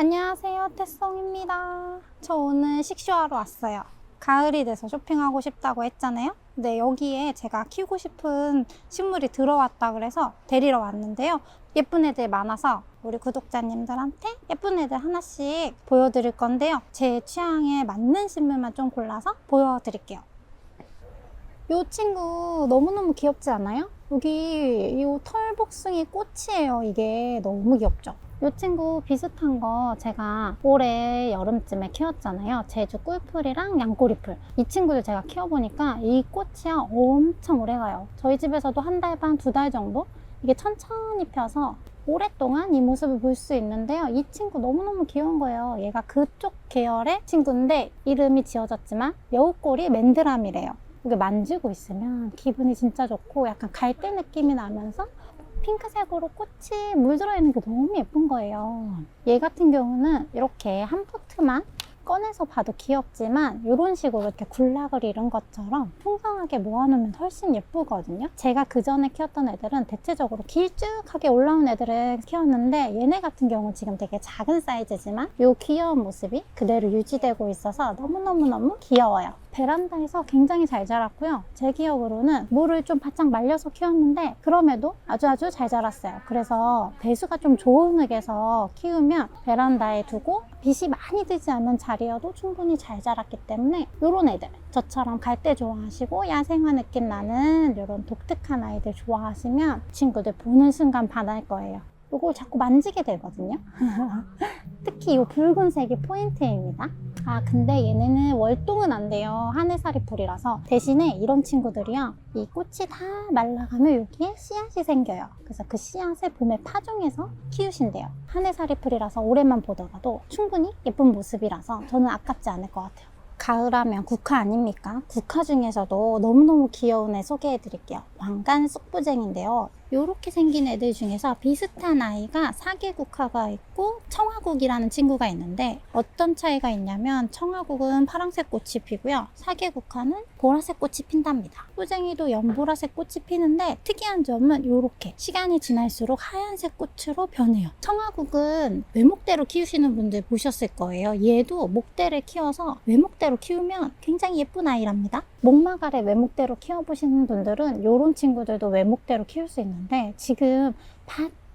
안녕하세요, 태송입니다. 저 오늘 식쇼하러 왔어요. 가을이 돼서 쇼핑하고 싶다고 했잖아요. 근데 여기에 제가 키우고 싶은 식물이 들어왔다 그래서 데리러 왔는데요. 예쁜 애들 많아서 우리 구독자님들한테 예쁜 애들 하나씩 보여드릴 건데요. 제 취향에 맞는 식물만 좀 골라서 보여드릴게요. 이 친구 너무너무 귀엽지 않아요? 여기 이 털복숭이 꽃이에요. 이게 너무 귀엽죠? 이 친구 비슷한 거 제가 올해 여름쯤에 키웠잖아요. 제주 꿀풀이랑 양꼬리풀. 이 친구들 제가 키워보니까 이 꽃이요 엄청 오래 가요. 저희 집에서도 한 달 반, 두 달 정도? 이게 천천히 펴서 오랫동안 이 모습을 볼 수 있는데요. 이 친구 너무너무 귀여운 거예요. 얘가 그쪽 계열의 친구인데 이름이 지어졌지만 여우꼬리 맨드람이래요. 이게 만지고 있으면 기분이 진짜 좋고 약간 갈대 느낌이 나면서 핑크색으로 꽃이 물들어 있는 게 너무 예쁜 거예요. 얘 같은 경우는 이렇게 한 포트만 꺼내서 봐도 귀엽지만 이런 식으로 이렇게 굴락을 이룬 것처럼 풍성하게 모아놓으면 훨씬 예쁘거든요. 제가 그 전에 키웠던 애들은 대체적으로 길쭉하게 올라온 애들을 키웠는데 얘네 같은 경우는 지금 되게 작은 사이즈지만 이 귀여운 모습이 그대로 유지되고 있어서 너무너무너무 귀여워요. 베란다에서 굉장히 잘 자랐고요. 제 기억으로는 물을 좀 바짝 말려서 키웠는데 그럼에도 아주 아주 잘 자랐어요. 그래서 배수가 좀 좋은 흙에서 키우면 베란다에 두고 빛이 많이 들지 않는 자리여도 충분히 잘 자랐기 때문에 이런 애들 저처럼 갈대 좋아하시고 야생화 느낌 나는 이런 독특한 아이들 좋아하시면 친구들 보는 순간 반할 거예요. 이걸 자꾸 만지게 되거든요. 특히 이 붉은색이 포인트입니다. 아 근데 얘네는 월동은 안 돼요 하늘살이 풀이라서 대신에 이런 친구들이요 이 꽃이 다 말라가면 여기에 씨앗이 생겨요 그래서 그 씨앗을 봄에 파종해서 키우신대요 하늘살이 풀이라서 올해만 보더라도 충분히 예쁜 모습이라서 저는 아깝지 않을 것 같아요 가을하면 국화 아닙니까? 국화 중에서도 너무너무 귀여운 애 소개해 드릴게요. 왕관 쑥부쟁인데요. 이렇게 생긴 애들 중에서 비슷한 아이가 사계국화가 있고 청화국이라는 친구가 있는데 어떤 차이가 있냐면 청화국은 파란색 꽃이 피고요. 사계국화는 보라색 꽃이 핀답니다. 뿌쟁이도 연보라색 꽃이 피는데 특이한 점은 이렇게 시간이 지날수록 하얀색 꽃으로 변해요. 청화국은 외목대로 키우시는 분들 보셨을 거예요. 얘도 목대를 키워서 외목대로 키우면 굉장히 예쁜 아이랍니다. 아래 외목대로 키워보시는 분들은 이런 친구들도 외목대로 키울 수 있는데 지금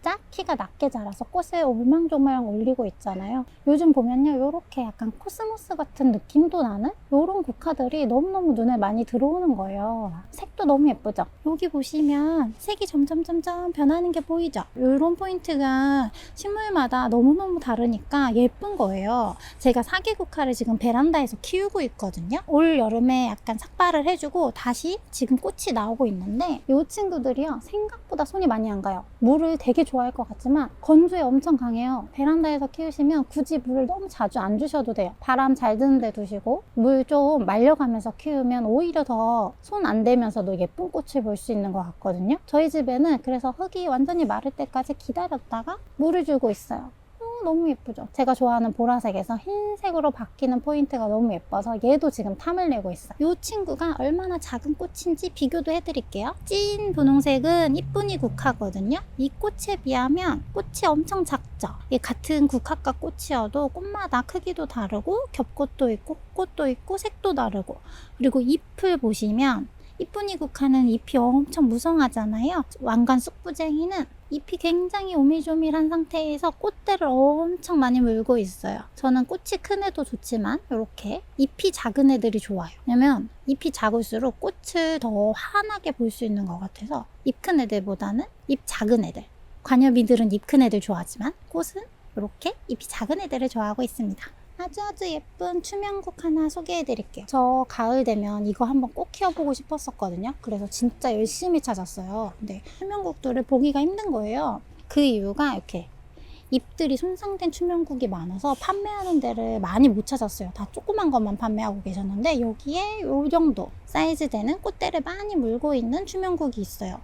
바짝 키가 낮게 자라서 꽃을 올망조망 올리고 있잖아요. 요즘 보면요, 이렇게 약간 코스모스 같은 느낌도 나는 이런 국화들이 너무너무 눈에 많이 들어오는 거예요. 색도 너무 예쁘죠? 여기 보시면 색이 점점 점점 변하는 게 보이죠? 이런 포인트가 식물마다 너무너무 다르니까 예쁜 거예요. 제가 사계 국화를 지금 베란다에서 키우고 있거든요. 올 여름에 약간 삭발을 해주고 다시 지금 꽃이 나오고 있는데 이 친구들이요 생각보다 손이 많이 안 가요. 물을 되게 좋아 할 것 같지만 건조에 엄청 강해요. 베란다에서 키우시면 굳이 물을 너무 자주 안 주셔도 돼요. 바람 잘 드는 데 두시고 물 좀 말려가면서 키우면 오히려 더 손 안 대면서도 예쁜 꽃을 볼 수 있는 것 같거든요. 저희 집에는 그래서 흙이 완전히 마를 때까지 기다렸다가 물을 주고 있어요. 어, 너무 예쁘죠? 제가 좋아하는 보라색에서 흰색으로 바뀌는 포인트가 너무 예뻐서 얘도 지금 탐을 내고 있어요. 이 친구가 얼마나 작은 꽃인지 비교도 해드릴게요. 찐 분홍색은 이쁜이 국화거든요. 이 꽃에 비하면 꽃이 엄청 작죠? 이 같은 국화과 꽃이어도 꽃마다 크기도 다르고 겹꽃도 있고 꽃도 있고 색도 다르고 그리고 잎을 보시면 이쁜이 국화는 잎이 엄청 무성하잖아요. 왕관 쑥부쟁이는 잎이 굉장히 오밀조밀한 상태에서 꽃대를 엄청 많이 물고 있어요. 저는 꽃이 큰 애도 좋지만 이렇게 잎이 작은 애들이 좋아요. 왜냐면 잎이 작을수록 꽃을 더 환하게 볼 수 있는 것 같아서 잎 큰 애들보다는 잎 작은 애들. 관엽이들은 잎 큰 애들 좋아하지만 꽃은 이렇게 잎이 작은 애들을 좋아하고 있습니다. 아주 아주 예쁜 투명국 하나 소개해 드릴게요. 저 가을 되면 이거 한번 꼭 키워보고 싶었었거든요. 그래서 진짜 열심히 찾았어요. 근데 투명국들을 보기가 힘든 거예요. 그 이유가 이렇게 잎들이 손상된 투명국이 많아서 판매하는 데를 많이 못 찾았어요. 다 조그만 것만 판매하고 계셨는데 여기에 요 정도 사이즈 되는 꽃대를 많이 물고 있는 투명국이 있어요.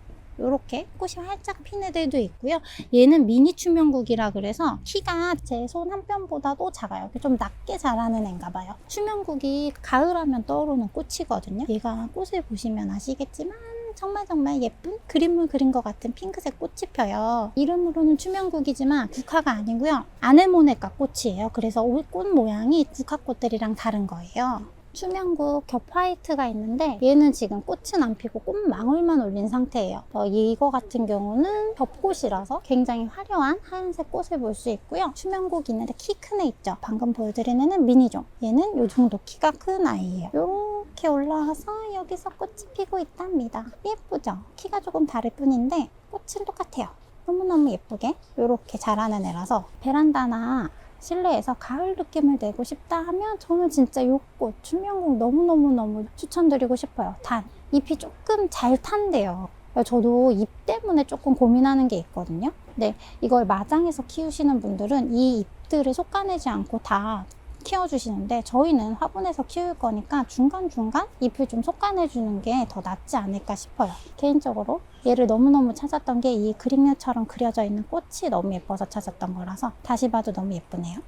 이렇게 꽃이 활짝 핀 애들도 있고요. 얘는 미니 추명국이라 그래서 키가 제 손한 뼘보다도 작아요. 좀 낮게 자라는 애인가 봐요. 추명국이 가을하면 떠오르는 꽃이거든요. 얘가 꽃을 보시면 아시겠지만 정말 정말 예쁜 그림을 그린 것 같은 핑크색 꽃이 펴요. 이름으로는 추명국이지만 국화가 아니고요. 아네모네가 꽃이에요. 그래서 올꽃 모양이 국화꽃들이랑 다른 거예요. 추명국 겹 화이트가 있는데 얘는 지금 꽃은 안 피고 꽃망울만 올린 상태예요. 어, 이거 같은 경우는 겹꽃이라서 굉장히 화려한 하얀색 꽃을 볼 수 있고요. 추명국 있는데 키 큰 애 있죠. 방금 보여드린 애는 미니종. 얘는 요 정도 키가 큰 아이예요. 요렇게 올라와서 여기서 꽃이 피고 있답니다. 예쁘죠? 키가 조금 다를 뿐인데 꽃은 똑같아요. 너무너무 예쁘게 요렇게 자라는 애라서 베란다나 실내에서 가을 느낌을 내고 싶다 하면 저는 진짜 요꽃 추명국 너무너무너무 추천드리고 싶어요. 단 잎이 조금 잘 탄대요. 저도 잎 때문에 조금 고민하는 게 있거든요. 근데 이걸 마장에서 키우시는 분들은 이 잎들을 솎아내지 않고 다 키워주시는데 저희는 화분에서 키울 거니까 중간중간 잎을 좀 솎아내주는 게 더 낫지 않을까 싶어요. 개인적으로 얘를 너무너무 찾았던 게 이 그림자처럼 그려져 있는 꽃이 너무 예뻐서 찾았던 거라서 다시 봐도 너무 예쁘네요.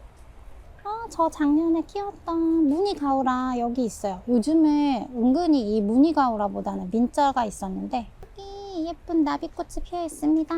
아, 저 작년에 키웠던 무늬가우라 여기 있어요. 요즘에 은근히 이 무늬가우라보다는 민자가 있었는데 예쁜 나비꽃이 피어 있습니다.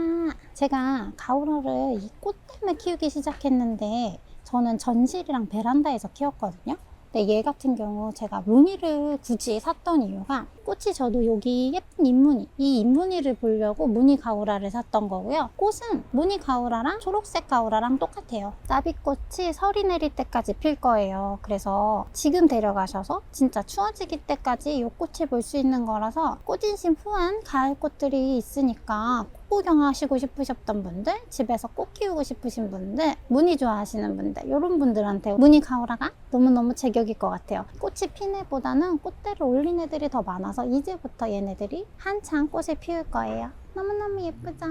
제가 가우라를 이 꽃 때문에 키우기 시작했는데 저는 전실이랑 베란다에서 키웠거든요. 근데 얘 같은 경우 제가 무늬를 굳이 샀던 이유가 꽃이 저도 여기 예쁜 잎무늬 이 잎무늬를 보려고 무늬 가우라를 샀던 거고요. 꽃은 무늬 가우라랑 초록색 가우라랑 똑같아요. 나비꽃이 설이 내릴 때까지 필 거예요. 그래서 지금 데려가셔서 진짜 추워지기 때까지 이 꽃을 볼 수 있는 거라서 꽃인심 후한 가을 꽃들이 있으니까 꽃 구경하시고 싶으셨던 분들, 집에서 꽃 키우고 싶으신 분들, 무늬 좋아하시는 분들, 이런 분들한테 무늬 가오라가 너무너무 제격일 것 같아요. 꽃이 핀 애보다는 꽃대를 올린 애들이 더 많아서 이제부터 얘네들이 한창 꽃을 피울 거예요. 너무너무 예쁘죠?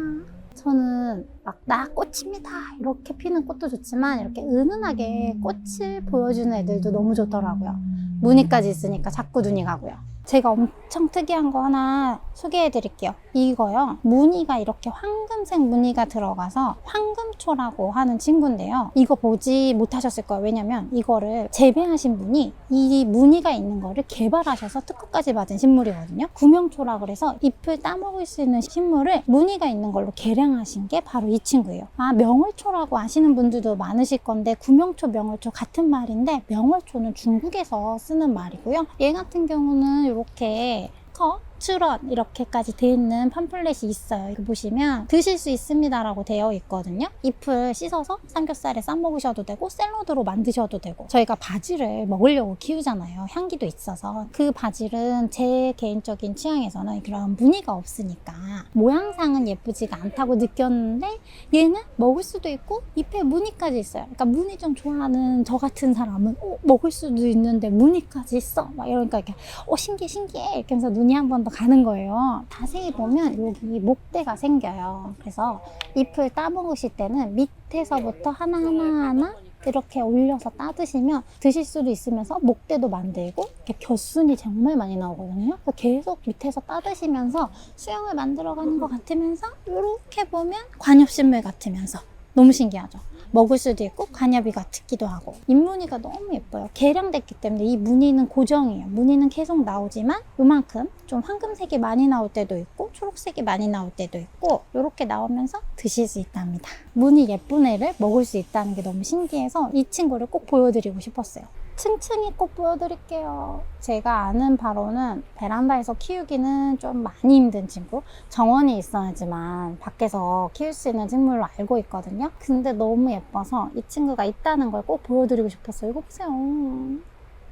저는 막 나 꽃입니다 이렇게 피는 꽃도 좋지만 이렇게 은은하게 꽃을 보여주는 애들도 너무 좋더라고요. 무늬까지 있으니까 자꾸 눈이 가고요. 제가 엄청 특이한 거 하나 소개해 드릴게요. 이거요. 무늬가 이렇게 황금색 무늬가 들어가서 황금초라고 하는 친구인데요. 이거 보지 못하셨을 거예요. 왜냐면 이거를 재배하신 분이 이 무늬가 있는 거를 개발하셔서 특허까지 받은 식물이거든요. 구명초라 그래서 잎을 따먹을 수 있는 식물을 무늬가 있는 걸로 개량하신 게 바로 이 친구예요. 아, 명월초라고 아시는 분들도 많으실 건데 구명초, 명월초 같은 말인데 명월초는 중국에서 쓰는 말이고요. 얘 같은 경우는 이렇게 커 추런 이렇게까지 되어 있는 팜플렛이 있어요. 이거 보시면 드실 수 있습니다라고 되어 있거든요. 잎을 씻어서 삼겹살에 싸 먹으셔도 되고 샐러드로 만드셔도 되고 저희가 바질을 먹으려고 키우잖아요. 향기도 있어서 그 바질은 제 개인적인 취향에서는 그런 무늬가 없으니까 모양상은 예쁘지가 않다고 느꼈는데 얘는 먹을 수도 있고 잎에 무늬까지 있어요. 그러니까 무늬 좀 좋아하는 저 같은 사람은 어, 먹을 수도 있는데 무늬까지 있어. 막 이러니까 이렇게 어 신기해 신기해 이렇게 하면서 눈이 한 번 더 가는 거예요. 자세히 보면 여기 목대가 생겨요. 그래서 잎을 따먹으실 때는 밑에서부터 하나하나 하나 이렇게 올려서 따드시면 드실 수도 있으면서 목대도 만들고 이렇게 곁순이 정말 많이 나오거든요. 계속 밑에서 따드시면서 수영을 만들어가는 것 같으면서 이렇게 보면 관엽식물 같으면서 너무 신기하죠. 먹을 수도 있고 관엽이 같기도 하고 잎무늬가 너무 예뻐요. 개량됐기 때문에 이 무늬는 고정이에요. 무늬는 계속 나오지만 요만큼 좀 황금색이 많이 나올 때도 있고 초록색이 많이 나올 때도 있고 이렇게 나오면서 드실 수 있답니다. 무늬 예쁜 애를 먹을 수 있다는 게 너무 신기해서 이 친구를 꼭 보여드리고 싶었어요. 층층이 꼭 보여드릴게요. 제가 아는 바로는 베란다에서 키우기는 좀 많이 힘든 친구. 정원이 있어야지만 밖에서 키울 수 있는 식물로 알고 있거든요. 근데 너무 예뻐서 이 친구가 있다는 걸 꼭 보여드리고 싶었어요. 이거 보세요.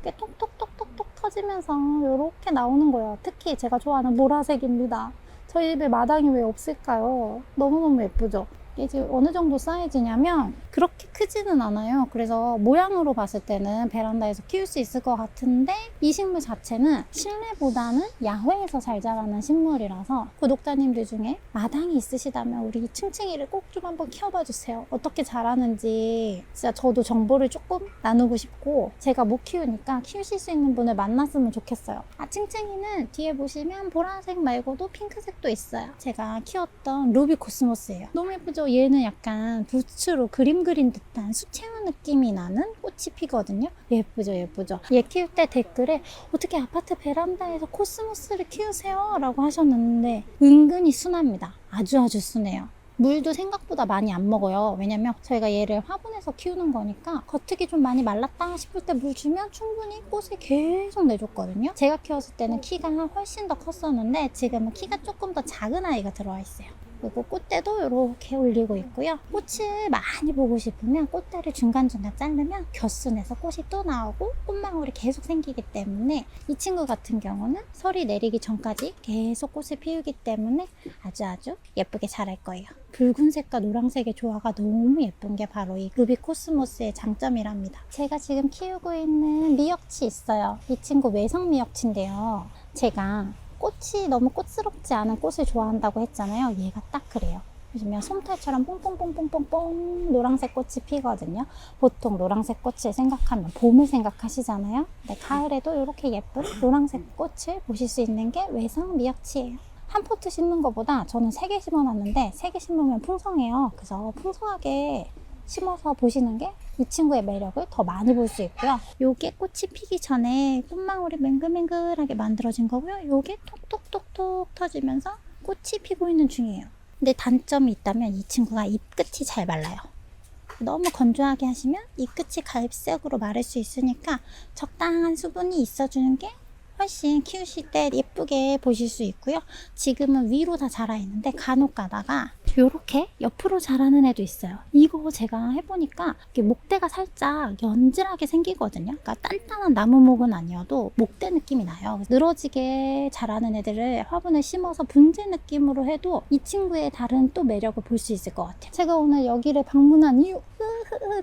이렇게 톡톡톡톡톡 터지면서 이렇게 나오는 거예요. 특히 제가 좋아하는 보라색입니다. 저희 집에 마당이 왜 없을까요? 너무너무 예쁘죠? 지금 어느 정도 사이즈냐면 그렇게 크지는 않아요. 그래서 모양으로 봤을 때는 베란다에서 키울 수 있을 것 같은데 이 식물 자체는 실내보다는 야외에서 잘 자라는 식물이라서 구독자님들 중에 마당이 있으시다면 우리 층층이를 꼭 좀 한번 키워봐 주세요. 어떻게 자라는지 진짜 저도 정보를 조금 나누고 싶고 제가 못 키우니까 키우실 수 있는 분을 만났으면 좋겠어요. 아 층층이는 뒤에 보시면 보라색 말고도 핑크색도 있어요. 제가 키웠던 루비 코스모스예요. 너무 예쁘죠? 예쁘죠? 얘는 약간 부츠로 그림 그린 듯한 수채화 느낌이 나는 꽃이 피거든요. 예쁘죠, 예쁘죠? 얘 키울 때 댓글에 어떻게 아파트 베란다에서 코스모스를 키우세요? 라고 하셨는데 은근히 순합니다. 아주 아주 순해요. 물도 생각보다 많이 안 먹어요. 왜냐면 저희가 얘를 화분에서 키우는 거니까 겉흙이 좀 많이 말랐다 싶을 때 물 주면 충분히 꽃을 계속 내줬거든요. 제가 키웠을 때는 키가 훨씬 더 컸었는데 지금은 키가 조금 더 작은 아이가 들어와 있어요. 그리고 꽃대도 이렇게 올리고 있고요. 꽃을 많이 보고 싶으면 꽃대를 중간중간 자르면 겨순에서 꽃이 또 나오고 꽃망울이 계속 생기기 때문에 이 친구 같은 경우는 설이 내리기 전까지 계속 꽃을 피우기 때문에 아주 아주 예쁘게 자랄 거예요. 붉은색과 노란색의 조화가 너무 예쁜 게 바로 이 루비 코스모스의 장점이랍니다. 제가 지금 키우고 있는 미역치 있어요. 이 친구 외성 미역치인데요. 제가 꽃이 너무 꽃스럽지 않은 꽃을 좋아한다고 했잖아요. 얘가 딱 그래요. 보시면 솜털처럼 뽕뽕뽕뽕뽕뽕 노란색 꽃이 피거든요. 보통 노란색 꽃을 생각하면 봄을 생각하시잖아요. 근데 가을에도 이렇게 예쁜 노란색 꽃을 보실 수 있는 게 외성 미역치예요. 한 포트 심는 것보다 저는 세 개 심어놨는데 세 개 심으면 풍성해요. 그래서 풍성하게 심어서 보시는 게 이 친구의 매력을 더 많이 볼 수 있고요. 요게 꽃이 피기 전에 꽃망울이 맹글맹글하게 만들어진 거고요. 요게 톡톡톡톡 터지면서 꽃이 피고 있는 중이에요. 근데 단점이 있다면 이 친구가 잎 끝이 잘 말라요. 너무 건조하게 하시면 잎 끝이 갈색으로 마를 수 있으니까 적당한 수분이 있어주는 게 훨씬 키우실 때 예쁘게 보실 수 있고요. 지금은 위로 다 자라 있는데 간혹 가다가 이렇게 옆으로 자라는 애도 있어요. 이거 제가 해보니까 목대가 살짝 연질하게 생기거든요. 그러니까 단단한 나무목은 아니어도 목대 느낌이 나요. 늘어지게 자라는 애들을 화분에 심어서 분재 느낌으로 해도 이 친구의 다른 또 매력을 볼 수 있을 것 같아요. 제가 오늘 여기를 방문한 이유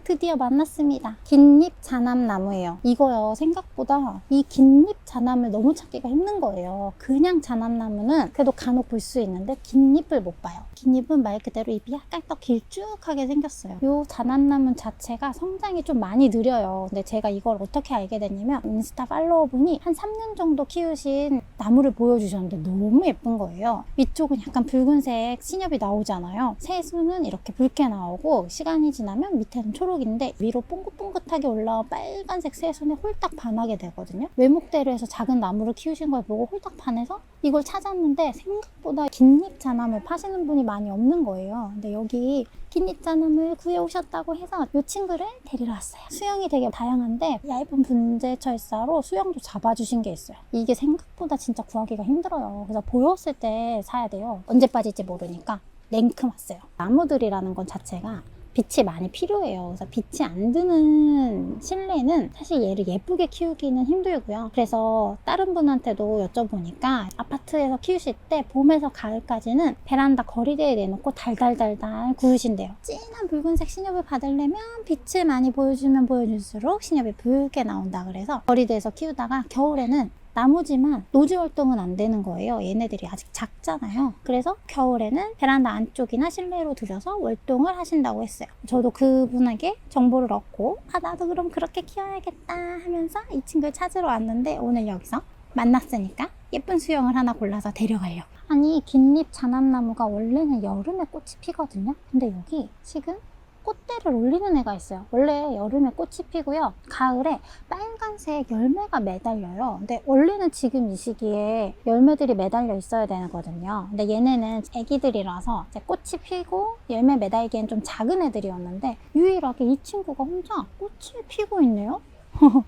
드디어 만났습니다. 긴잎 자남나무예요. 이거요 생각보다 이 긴잎 자남을 너무 찾기가 힘든 거예요. 그냥 자남나무는 그래도 간혹 볼 수 있는데 긴잎을 못 봐요. 긴잎은 말 그대로 잎이 약간 더 길쭉하게 생겼어요. 요 자남나무 자체가 성장이 좀 많이 느려요. 근데 제가 이걸 어떻게 알게 됐냐면 인스타 팔로워분이 한 3년 정도 키우신 나무를 보여주셨는데 너무 예쁜 거예요. 위쪽은 약간 붉은색 신엽이 나오잖아요. 새수는 이렇게 붉게 나오고 시간이 지나면 밑에는 초록인데 위로 뽕긋뽕긋하게 올라온 빨간색 새순에 홀딱 반하게 되거든요. 외목대로 해서 작은 나무를 키우신 걸 보고 홀딱 반해서 이걸 찾았는데 생각보다 긴잎 자남을 파시는 분이 많이 없는 거예요. 근데 여기 긴잎 자남을 구해오셨다고 해서 이 친구를 데리러 왔어요. 수영이 되게 다양한데 얇은 분재 철사로 수영도 잡아주신 게 있어요. 이게 생각보다 진짜 구하기가 힘들어요. 그래서 보였을 때 사야 돼요. 언제 빠질지 모르니까 냉큼 왔어요. 나무들이라는 건 자체가 빛이 많이 필요해요. 그래서 빛이 안 드는 실내는 사실 얘를 예쁘게 키우기는 힘들고요. 그래서 다른 분한테도 여쭤보니까 아파트에서 키우실 때 봄에서 가을까지는 베란다 거리대에 내놓고 달달달달 구우신대요. 진한 붉은색 신엽을 받으려면 빛을 많이 보여주면 보여줄수록 신엽이 붉게 나온다 그래서 거리대에서 키우다가 겨울에는 나무지만 노지 활동은 안 되는 거예요. 얘네들이 아직 작잖아요. 그래서 겨울에는 베란다 안쪽이나 실내로 들여서 월동을 하신다고 했어요. 저도 그분에게 정보를 얻고 아 나도 그럼 그렇게 키워야겠다 하면서 이 친구를 찾으러 왔는데 오늘 여기서 만났으니까 예쁜 수영을 하나 골라서 데려가려고. 아니 긴잎 자남나무가 원래는 여름에 꽃이 피거든요. 근데 여기 지금 꽃대를 올리는 애가 있어요. 원래 여름에 꽃이 피고요. 가을에 빨간색 열매가 매달려요. 근데 원래는 지금 이 시기에 열매들이 매달려 있어야 되거든요. 근데 얘네는 애기들이라서 꽃이 피고 열매 매달기엔 좀 작은 애들이었는데 유일하게 이 친구가 혼자 꽃을 피고 있네요.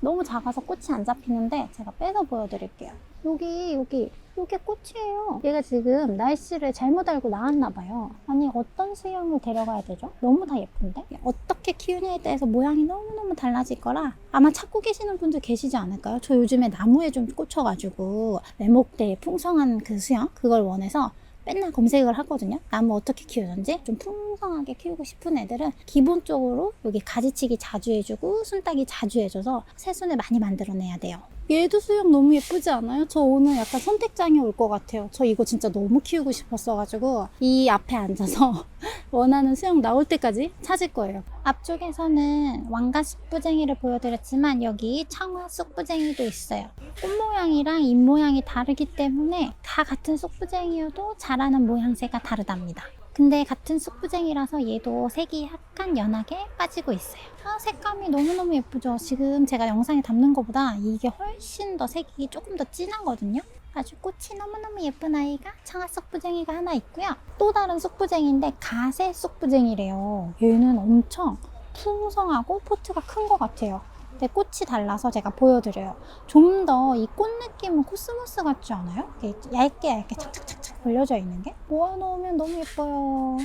너무 작아서 꽃이 안 잡히는데 제가 빼서 보여드릴게요. 여기 여기 이게 꽃이에요. 얘가 지금 날씨를 잘못 알고 나왔나 봐요. 아니 어떤 수영을 데려가야 되죠? 너무 다 예쁜데? 어떻게 키우냐에 따라서 모양이 너무너무 달라질 거라 아마 찾고 계시는 분들 계시지 않을까요? 저 요즘에 나무에 좀 꽂혀가지고 외목대 풍성한 그 수영 그걸 원해서 맨날 검색을 하거든요. 나무 어떻게 키우는지 좀 풍성하게 키우고 싶은 애들은 기본적으로 여기 가지치기 자주 해주고 순따기 자주 해줘서 새순을 많이 만들어내야 돼요. 얘도 수영 너무 예쁘지 않아요? 저 오늘 약간 선택장에 올것 같아요. 저 이거 진짜 너무 키우고 싶었어가지고 이 앞에 앉아서 원하는 수영 나올 때까지 찾을 거예요. 앞쪽에서는 왕가 쑥부쟁이를 보여드렸지만 여기 청화 쑥부쟁이도 있어요. 꽃 모양이랑 잎 모양이 다르기 때문에 다 같은 쑥부쟁이여도 자라는 모양새가 다르답니다. 근데 같은 쑥부쟁이라서 얘도 색이 약간 연하게 빠지고 있어요. 아, 색감이 너무너무 예쁘죠? 지금 제가 영상에 담는 것보다 이게 훨씬 더 색이 조금 더 진하거든요. 아주 꽃이 너무너무 예쁜 아이가 청아 쑥부쟁이가 하나 있고요. 또 다른 쑥부쟁이인데 가세 쑥부쟁이래요. 얘는 엄청 풍성하고 포트가 큰 것 같아요. 근데 꽃이 달라서 제가 보여드려요. 좀 더 이 꽃 느낌은 코스모스 같지 않아요? 얇게 얇게 착착착착 벌려져 있는 게 모아놓으면 너무 예뻐요.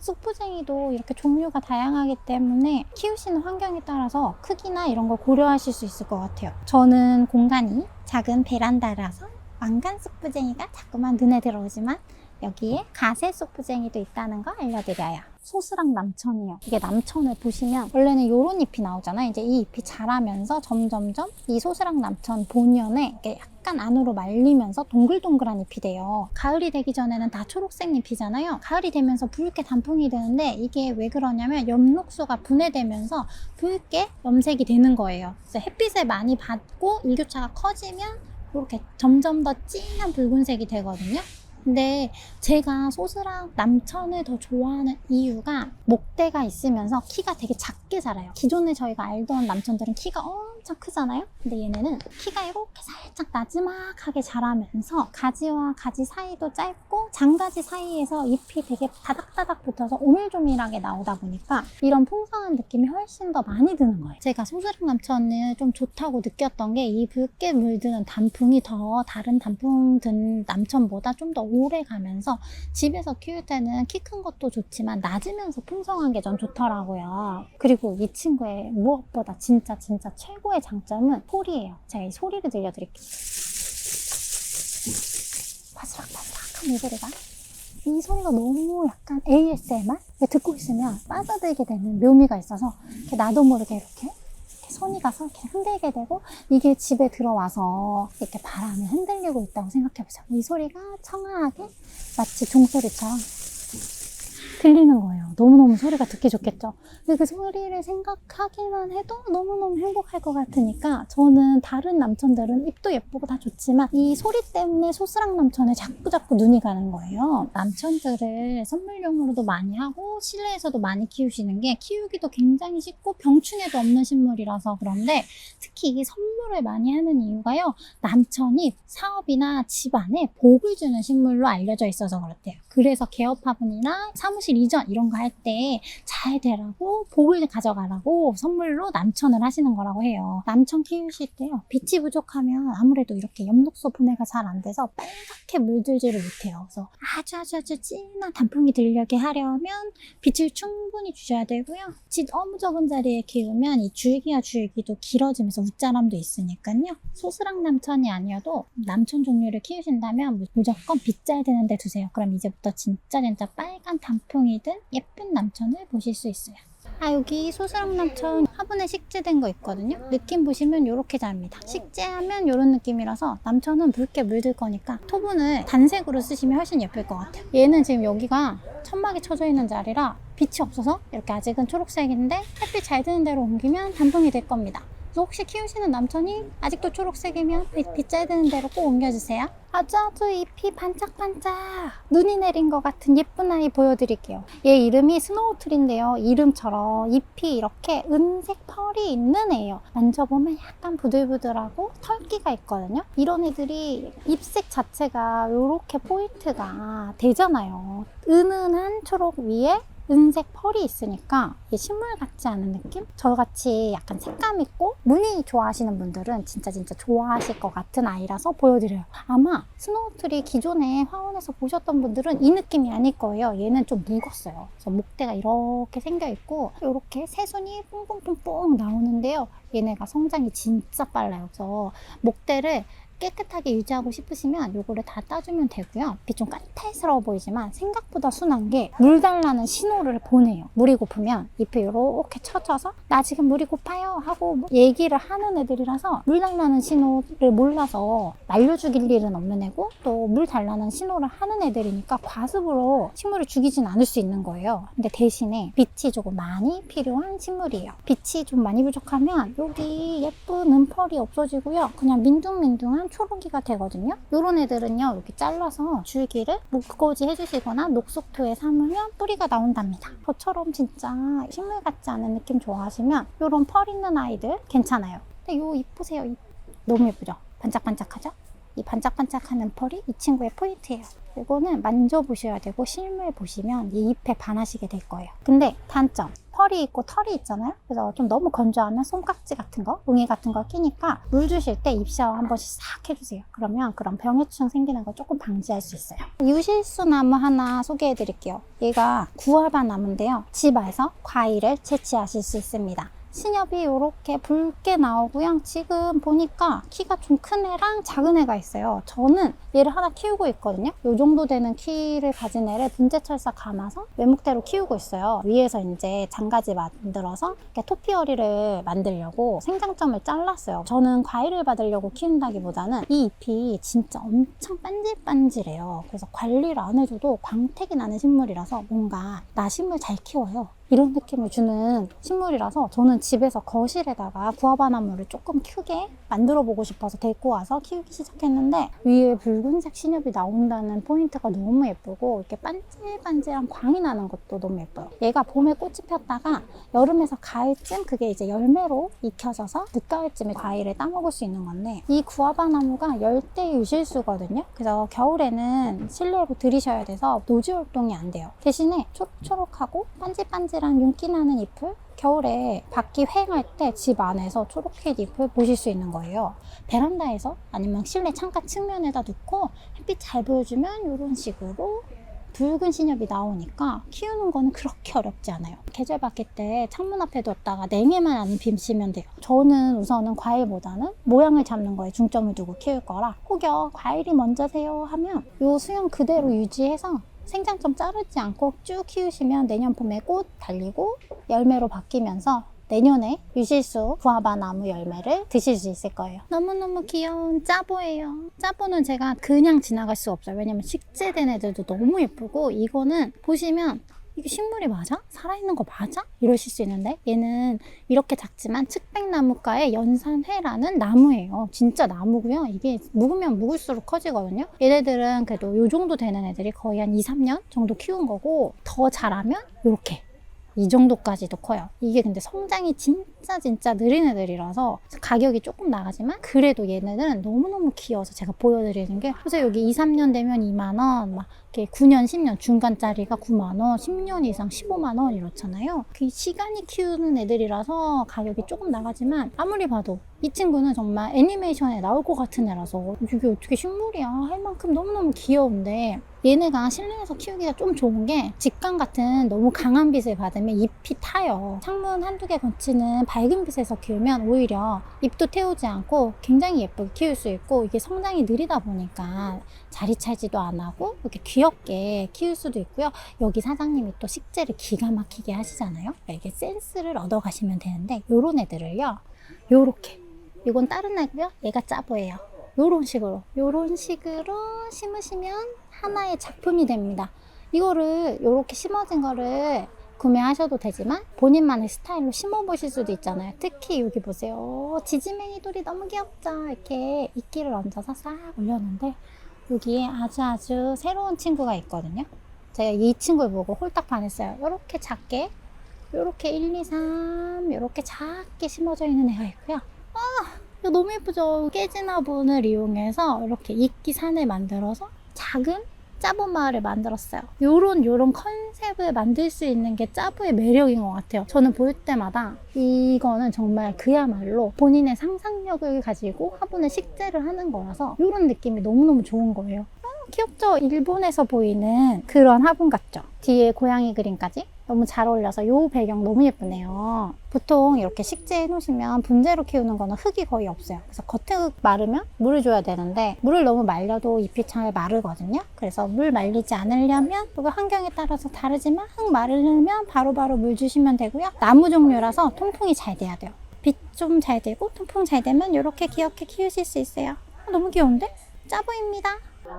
쑥부쟁이도 이렇게 종류가 다양하기 때문에 키우시는 환경에 따라서 크기나 이런 걸 고려하실 수 있을 것 같아요. 저는 공간이 작은 베란다라서 왕관 쑥부쟁이가 자꾸만 눈에 들어오지만 여기에 가세 쑥부쟁이도 있다는 거 알려드려요. 소스랑 남천이요. 이게 남천을 보시면 원래는 이런 잎이 나오잖아요. 이제 이 잎이 자라면서 점점점 이 소스랑 남천 본연에 이게 약간 안으로 말리면서 동글동글한 잎이 돼요. 가을이 되기 전에는 다 초록색 잎이잖아요. 가을이 되면서 붉게 단풍이 되는데 이게 왜 그러냐면 엽록소가 분해되면서 붉게 염색이 되는 거예요. 그래서 햇빛을 많이 받고 일교차가 커지면 이렇게 점점 더 진한 붉은색이 되거든요. 근데 제가 소스랑 남천을 더 좋아하는 이유가 목대가 있으면서 키가 되게 작게 자라요. 기존에 저희가 알던 남천들은 키가 엄청 크잖아요. 근데 얘네는 키가 이렇게 살짝 나지막하게 자라면서 가지와 가지 사이도 짧고 장가지 사이에서 잎이 되게 다닥다닥 붙어서 오밀조밀하게 나오다 보니까 이런 풍성한 느낌이 훨씬 더 많이 드는 거예요. 제가 소스랑 남천을 좀 좋다고 느꼈던 게 이 붉게 물드는 단풍이 더 다른 단풍 든 남천보다 좀더 오래 가면서 집에서 키울 때는 키 큰 것도 좋지만 낮으면서 풍성한 게 전 좋더라고요. 그리고 이 친구의 무엇보다 진짜 진짜 최고의 장점은 소리예요. 제가 이 소리를 들려드릴게요. 바스락바스락한 이 소리가. 이 소리가 너무 약간 ASMR? 듣고 있으면 빠져들게 되는 묘미가 있어서 나도 모르게 이렇게 이렇게 손이 가서 이렇게 흔들게 되고 이게 집에 들어와서 이렇게 바람에 흔들리고 있다고 생각해 보세요. 이 소리가 청아하게 마치 종소리처럼 들리는 거예요. 너무너무 소리가 듣기 좋겠죠. 근데 그 소리를 생각하기만 해도 너무너무 행복할 것 같으니까 저는 다른 남천들은 입도 예쁘고 다 좋지만 이 소리 때문에 소스랑 남천에 자꾸자꾸 눈이 가는 거예요. 남천들을 선물용으로도 많이 하고 실내에서도 많이 키우시는 게 키우기도 굉장히 쉽고 병충해도 없는 식물이라서 그런데 특히 이 선물을 많이 하는 이유가요. 남천이 사업이나 집안에 복을 주는 식물로 알려져 있어서 그렇대요. 그래서 개업화분이나 사무실 이전 이런 거 할 때 잘 되라고 복을 가져가라고 선물로 남천을 하시는 거라고 해요. 남천 키우실 때요. 빛이 부족하면 아무래도 이렇게 엽록소 분해가 잘 안 돼서 빨갛게 물들지를 못해요. 그래서 아주 아주 아주 진한 단풍이 들려게 하려면 빛을 충분히 주셔야 되고요. 집 너무 적은 자리에 키우면 이 줄기와 줄기도 길어지면서 웃자람도 있으니까요. 소스랑 남천이 아니어도 남천 종류를 키우신다면 무조건 빛잘 드는 데 두세요. 그럼 이제부터 진짜 진짜 빨간 단풍이 든 예쁜 남천을 보실 수 있어요. 아 여기 소스랑 남천 화분에 식재된 거 있거든요. 느낌 보시면 이렇게 잡니다. 식재하면 이런 느낌이라서 남천은 붉게 물들 거니까 토분을 단색으로 쓰시면 훨씬 예쁠 것 같아요. 얘는 지금 여기가 천막이 쳐져 있는 자리라 빛이 없어서 이렇게 아직은 초록색인데 햇빛 잘 드는 데로 옮기면 단풍이 될 겁니다. 그래서 혹시 키우시는 남천이 아직도 초록색이면 빛, 빛잘 드는 데로 꼭 옮겨주세요. 아주 아주 잎이 반짝반짝 눈이 내린 것 같은 예쁜 아이 보여드릴게요. 얘 이름이 스노우트리인데요. 이름처럼 잎이 이렇게 은색 펄이 있는 애예요. 만져보면 약간 부들부들하고 털기가 있거든요. 이런 애들이 잎색 자체가 이렇게 포인트가 되잖아요. 은은한 초록 위에 은색 펄이 있으니까 식물 같지 않은 느낌? 저같이 약간 색감 있고 무늬 좋아하시는 분들은 진짜 진짜 좋아하실 것 같은 아이라서 보여드려요. 아마 스노우트리 기존에 화원에서 보셨던 분들은 이 느낌이 아닐 거예요. 얘는 좀 묵었어요. 그래서 목대가 이렇게 생겨 있고 이렇게 새순이 뽕뽕뽕뽕 나오는데요. 얘네가 성장이 진짜 빨라요. 그래서 목대를 깨끗하게 유지하고 싶으시면 요거를 다 따주면 되고요. 빛 좀 까탈스러워 보이지만 생각보다 순한 게 물 달라는 신호를 보내요. 물이 고프면 잎이 이렇게 쳐져서 나 지금 물이 고파요 하고 뭐 얘기를 하는 애들이라서 물 달라는 신호를 몰라서 날려 죽일 일은 없는 애고 또 물 달라는 신호를 하는 애들이니까 과습으로 식물을 죽이진 않을 수 있는 거예요. 근데 대신에 빛이 조금 많이 필요한 식물이에요. 빛이 좀 많이 부족하면 여기 예쁜 은펄이 없어지고요. 그냥 민둥민둥한 초록이가 되거든요. 요런 애들은요, 이렇게 잘라서 줄기를 묶어지 해주시거나 녹속토에 삼으면 뿌리가 나온답니다. 저처럼 진짜 식물 같지 않은 느낌 좋아하시면 요런 펄 있는 아이들 괜찮아요. 근데 요 잎 보세요. 잎. 너무 예쁘죠? 반짝반짝하죠? 이 반짝반짝하는 펄이 이 친구의 포인트예요. 이거는 만져보셔야 되고 실물 보시면 이 잎에 반하시게 될 거예요. 근데 단점. 펄이 있고 털이 있잖아요. 그래서 좀 너무 건조하면 손깍지 같은 거, 웅이 같은 거 끼니까 물 주실 때 잎샤워 한 번씩 싹 해주세요. 그러면 그런 병해충 생기는 거 조금 방지할 수 있어요. 유실수 나무 하나 소개해 드릴게요. 얘가 구화바 나무인데요. 집에서 과일을 채취하실 수 있습니다. 신엽이 이렇게 붉게 나오고요. 지금 보니까 키가 좀 큰 애랑 작은 애가 있어요. 저는 얘를 하나 키우고 있거든요. 이 정도 되는 키를 가진 애를 분재철사 감아서 외목대로 키우고 있어요. 위에서 이제 장가지 만들어서 이렇게 토피어리를 만들려고 생장점을 잘랐어요. 저는 과일을 받으려고 키운다기보다는 이 잎이 진짜 엄청 반질반질해요. 그래서 관리를 안 해줘도 광택이 나는 식물이라서 뭔가 나 식물 잘 키워요. 이런 느낌을 주는 식물이라서 저는 집에서 거실에다가 구아바나무를 조금 크게 만들어 보고 싶어서 데리고 와서 키우기 시작했는데 위에 붉은색 신엽이 나온다는 포인트가 너무 예쁘고 이렇게 반질반질한 광이 나는 것도 너무 예뻐요. 얘가 봄에 꽃이 폈다가 여름에서 가을쯤 그게 이제 열매로 익혀져서 늦가을쯤에 과일을 따먹을 수 있는 건데 이 구아바나무가 열대 유실수거든요. 그래서 겨울에는 실내로 들이셔야 돼서 노지 활동이 안 돼요. 대신에 초록초록하고 반질반질 한 윤기 나는 잎을 겨울에 밖이 휑할 때 집 안에서 초록빛 잎을 보실 수 있는 거예요. 베란다에서 아니면 실내 창가 측면에다 놓고 햇빛 잘 보여주면 이런 식으로 붉은 신엽이 나오니까 키우는 거는 그렇게 어렵지 않아요. 계절 바뀔 때 창문 앞에 뒀다가 냉해만 안 빔시면 돼요. 저는 우선은 과일보다는 모양을 잡는 거에 중점을 두고 키울 거라 혹여 과일이 먼저세요 하면 이 수영 그대로 유지해서 생장점 자르지 않고 쭉 키우시면 내년 봄에 꽃 달리고 열매로 바뀌면서 내년에 유실수 구아바 나무 열매를 드실 수 있을 거예요. 너무너무 귀여운 짜보예요. 짜보는 제가 그냥 지나갈 수 없어요. 왜냐면 식재된 애들도 너무 예쁘고 이거는 보시면 이게 식물이 맞아? 살아있는 거 맞아? 이러실 수 있는데 얘는 이렇게 작지만 측백나무과의 연산회라는 나무예요. 진짜 나무고요. 이게 묵으면 묵을수록 커지거든요. 얘네들은 그래도 요 정도 되는 애들이 거의 한 2, 3년 정도 키운 거고 더 자라면 이렇게 이 정도까지도 커요. 이게 근데 성장이 진짜 진짜 느린 애들이라서 가격이 조금 나가지만 그래도 얘네들은 너무너무 귀여워서 제가 보여드리는 게 그래서 여기 2, 3년 되면 2만 원, 막 이렇게 9년, 10년 중간짜리가 9만 원, 10년 이상 15만 원 이렇잖아요. 그 시간이 키우는 애들이라서 가격이 조금 나가지만 아무리 봐도 이 친구는 정말 애니메이션에 나올 것 같은 애라서 이게 어떻게 식물이야 할 만큼 너무너무 귀여운데 얘네가 실내에서 키우기가 좀 좋은 게 직감 같은 너무 강한 빛을 받으면 잎이 타요. 창문 한두 개 거치는 밝은 빛에서 키우면 오히려 잎도 태우지 않고 굉장히 예쁘게 키울 수 있고 이게 성장이 느리다 보니까 자리 차지도 안 하고 이렇게 귀엽게 키울 수도 있고요. 여기 사장님이 또 식재를 기가 막히게 하시잖아요. 이게 센스를 얻어 가시면 되는데 요런 애들을요. 요렇게 이건 다른 애고요. 얘가 짜보예요. 요런 식으로 요런 식으로 심으시면 하나의 작품이 됩니다. 이거를 요렇게 심어진 거를 구매하셔도 되지만 본인만의 스타일로 심어보실 수도 있잖아요. 특히 여기 보세요. 지지맹이 돌이 너무 귀엽죠? 이렇게 이끼를 얹어서 싹 올렸는데 여기에 아주 아주 새로운 친구가 있거든요. 제가 이 친구를 보고 홀딱 반했어요. 이렇게 작게 이렇게 1, 2, 3 이렇게 작게 심어져 있는 애가 있고요. 아 너무 예쁘죠? 깨진 화분을 이용해서 이렇게 이끼 산을 만들어서 작은 짜부 마을을 만들었어요. 요런 요런 컨셉을 만들 수 있는 게 짜부의 매력인 것 같아요. 저는 볼 때마다 이거는 정말 그야말로 본인의 상상력을 가지고 화분에 식재를 하는 거라서 요런 느낌이 너무너무 좋은 거예요. 아, 귀엽죠? 일본에서 보이는 그런 화분 같죠? 뒤에 고양이 그림까지 너무 잘 어울려서 요 배경 너무 예쁘네요. 보통 이렇게 식재해 놓으시면 분재로 키우는 거는 흙이 거의 없어요. 그래서 겉흙 마르면 물을 줘야 되는데 물을 너무 말려도 잎이 잘 마르거든요. 그래서 물 말리지 않으려면 그거 환경에 따라서 다르지만 흙 마르면 바로바로 물 주시면 되고요. 나무 종류라서 통풍이 잘 돼야 돼요. 빛 좀 잘 되고 통풍 잘 되면 이렇게 귀엽게 키우실 수 있어요. 아, 너무 귀여운데? 짜보입니다.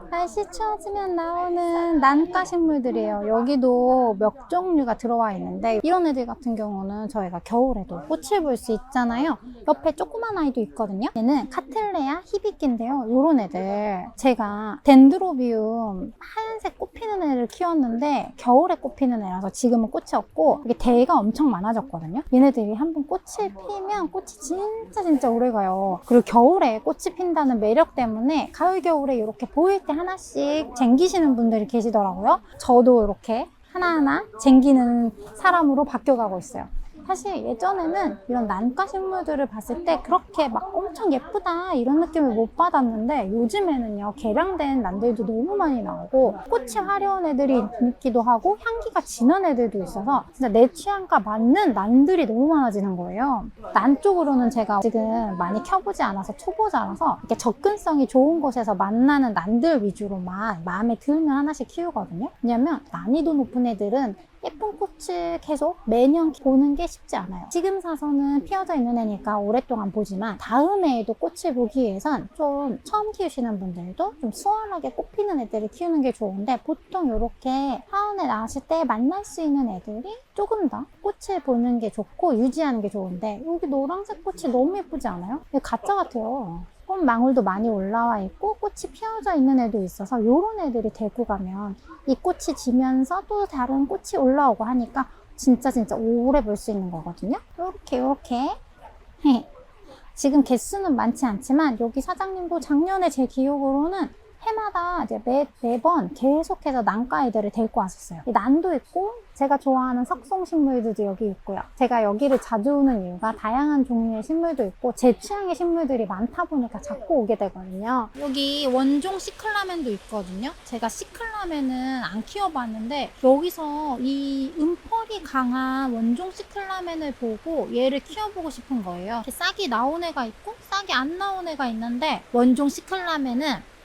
날씨 추워지면 나오는 난가 식물들이에요. 여기도 몇 종류가 들어와 있는데 이런 애들 같은 경우는 저희가 겨울에도 꽃을 볼 수 있잖아요. 옆에 조그만 아이도 있거든요. 얘는 카틀레아 히비키인데요. 이런 애들 제가 덴드로비움 하얀색 꽃 피는 애를 키웠는데 겨울에 꽃 피는 애라서 지금은 꽃이 없고 이게 대가 엄청 많아졌거든요. 얘네들이 한번 꽃을 피면 꽃이 진짜 진짜 오래 가요. 그리고 겨울에 꽃이 핀다는 매력 때문에 가을 겨울에 이렇게 보일 때 하나씩 쟁기시는 분들이 계시더라고요. 저도 이렇게 하나하나 쟁기는 사람으로 바뀌어가고 있어요. 사실 예전에는 이런 난가 식물들을 봤을 때 그렇게 막 엄청 예쁘다 이런 느낌을 못 받았는데 요즘에는요 개량된 난들도 너무 많이 나오고 꽃이 화려한 애들이 있기도 하고 향기가 진한 애들도 있어서 진짜 내 취향과 맞는 난들이 너무 많아지는 거예요. 난 쪽으로는 제가 지금 많이 켜보지 않아서 초보자라서 이렇게 접근성이 좋은 곳에서 만나는 난들 위주로만 마음에 들면 하나씩 키우거든요. 왜냐면 난이도 높은 애들은 예쁜 꽃을 계속 매년 보는 게 쉽지 않아요. 지금 사서는 피어져 있는 애니까 오랫동안 보지만 다음 해에도 꽃을 보기 위해선 좀 처음 키우시는 분들도 좀 수월하게 꽃 피는 애들을 키우는 게 좋은데 보통 이렇게 하원에 나왔을 때 만날 수 있는 애들이 조금 더 꽃을 보는 게 좋고 유지하는 게 좋은데 여기 노란색 꽃이 너무 예쁘지 않아요? 이거 가짜 같아요. 꽃망울도 많이 올라와 있고 꽃이 피어져 있는 애도 있어서 이런 애들이 데리고 가면 이 꽃이 지면서 또 다른 꽃이 올라오고 하니까 진짜 진짜 오래 볼 수 있는 거거든요. 이렇게 이렇게 지금 개수는 많지 않지만 여기 사장님도 작년에 제 기억으로는 해마다 이제 매, 매번 계속해서 난가 애들을 데리고 왔었어요. 이 난도 있고 제가 좋아하는 석송 식물들도 여기 있고요. 제가 여기를 자주 오는 이유가 다양한 종류의 식물도 있고 제 취향의 식물들이 많다 보니까 자꾸 오게 되거든요. 여기 원종 시클라멘도 있거든요. 제가 시클라멘은 안 키워봤는데 여기서 이 음펄이 강한 원종 시클라멘을 보고 얘를 키워보고 싶은 거예요. 싹이 나온 애가 있고 싹이 안 나온 애가 있는데 원종 시클라멘은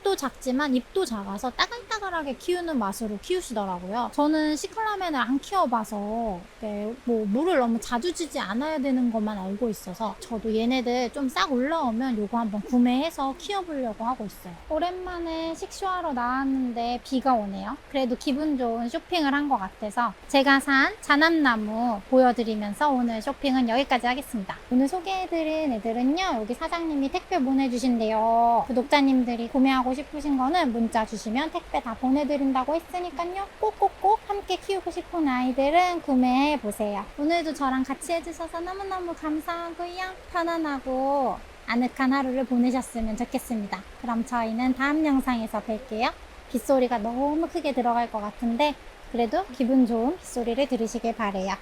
잎도 작지만 잎도 작아서 따글따글하게 키우는 맛으로 키우시더라고요. 저는 시클라멘을 안 키워봐서 네, 뭐 물을 너무 자주 주지 않아야 되는 것만 알고 있어서 저도 얘네들 좀 싹 올라오면 요거 한번 구매해서 키워보려고 하고 있어요. 오랜만에 식쇼하러 나왔는데 비가 오네요. 그래도 기분 좋은 쇼핑을 한 것 같아서 제가 산 자남나무 보여드리면서 오늘 쇼핑은 여기까지 하겠습니다. 오늘 소개해드린 애들은요. 여기 사장님이 택배 보내주신대요. 구독자님들이 구매하 고 싶으신 거는 문자 주시면 택배 다 보내드린다고 했으니까요. 꼭꼭꼭 함께 키우고 싶은 아이들은 구매해 보세요. 오늘도 저랑 같이 해주셔서 너무너무 감사하고요. 편안하고 아늑한 하루를 보내셨으면 좋겠습니다. 그럼 저희는 다음 영상에서 뵐게요. 빗소리가 너무 크게 들어갈 것 같은데 그래도 기분 좋은 빗소리를 들으시길 바래요.